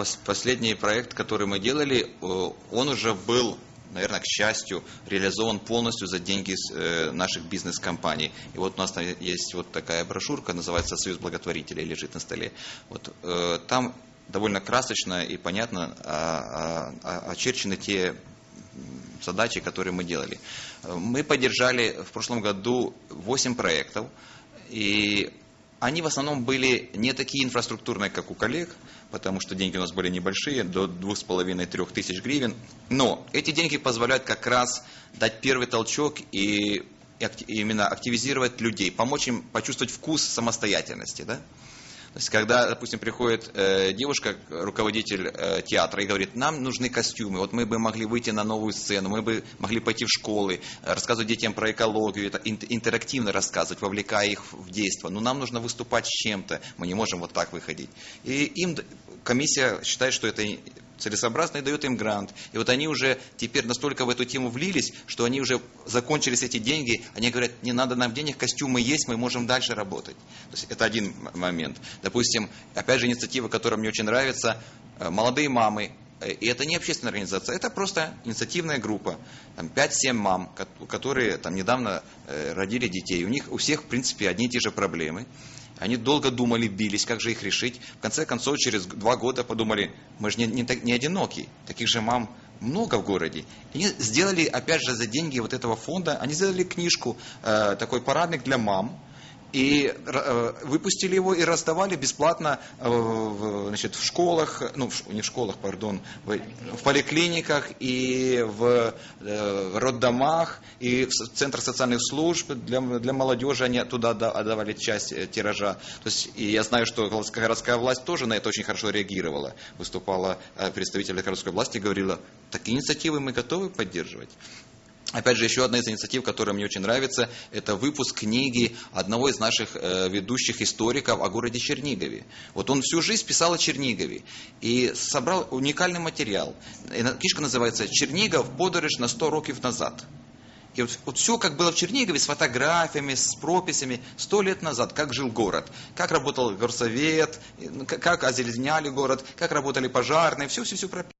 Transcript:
пос- последний проект, который мы делали, э, он уже был, наверное, к счастью, реализован полностью за деньги э, наших бизнес-компаний. И вот у нас там есть вот такая брошюрка, называется «Союз благотворителей», лежит на столе. Вот, э, там довольно красочно и понятно а, а, а, очерчены те задачи, которые мы делали. Мы поддержали в прошлом году 8 проектов, и они в основном были не такие инфраструктурные, как у коллег, потому что деньги у нас были небольшие, до 2,5-3 тысяч гривен. Но эти деньги позволяют как раз дать первый толчок и именно активизировать людей, помочь им почувствовать вкус самостоятельности. Да? То есть, когда, допустим, приходит э, девушка, руководитель э, театра, и говорит, нам нужны костюмы, вот мы бы могли выйти на новую сцену, мы бы могли пойти в школы, э, рассказывать детям про экологию, это ин- интерактивно рассказывать, вовлекая их в действие. Но нам нужно выступать с чем-то, мы не можем вот так выходить. И им комиссия считает, что это целесообразно и дает им грант. И вот они уже теперь настолько в эту тему влились, что они уже закончились эти деньги, они говорят, не надо нам денег, костюмы есть, мы можем дальше работать. То есть это один момент. Допустим, опять же инициатива, которая мне очень нравится, э, молодые мамы, и это не общественная организация, это просто инициативная группа. Там 5-7 мам, ко- которые там недавно э, родили детей. У них у всех, в принципе, одни и те же проблемы. Они долго думали, бились, как же их решить. В конце концов, через два года подумали, мы же не, не, не одиноки. Таких же мам много в городе. И они сделали, опять же, за деньги вот этого фонда, они сделали книжку, э, такой парадник для мам, и э, выпустили его и раздавали бесплатно э, в, значит, в школах, ну, не в школах, пардон, в, в поликлиниках и в э, роддомах, и в центрах социальных служб для, для молодежи они туда да- отдавали часть тиража. То есть, и я знаю, что городская власть тоже на это очень хорошо реагировала. Выступала представитель городской власти и говорила, такие инициативы мы готовы поддерживать. Опять же, еще одна из инициатив, которая мне очень нравится, это выпуск книги одного из наших э, ведущих историков о городе Чернигове. Вот он всю жизнь писал о Чернигове и собрал уникальный материал. Книжка называется «Чернигов. Подорож на 100 років назад». И вот, вот все, как было в Чернигове, с фотографиями, с прописями, сто лет назад, как жил город, как работал горсовет, ну, как озеленяли город, как работали пожарные, все-все-все прописано.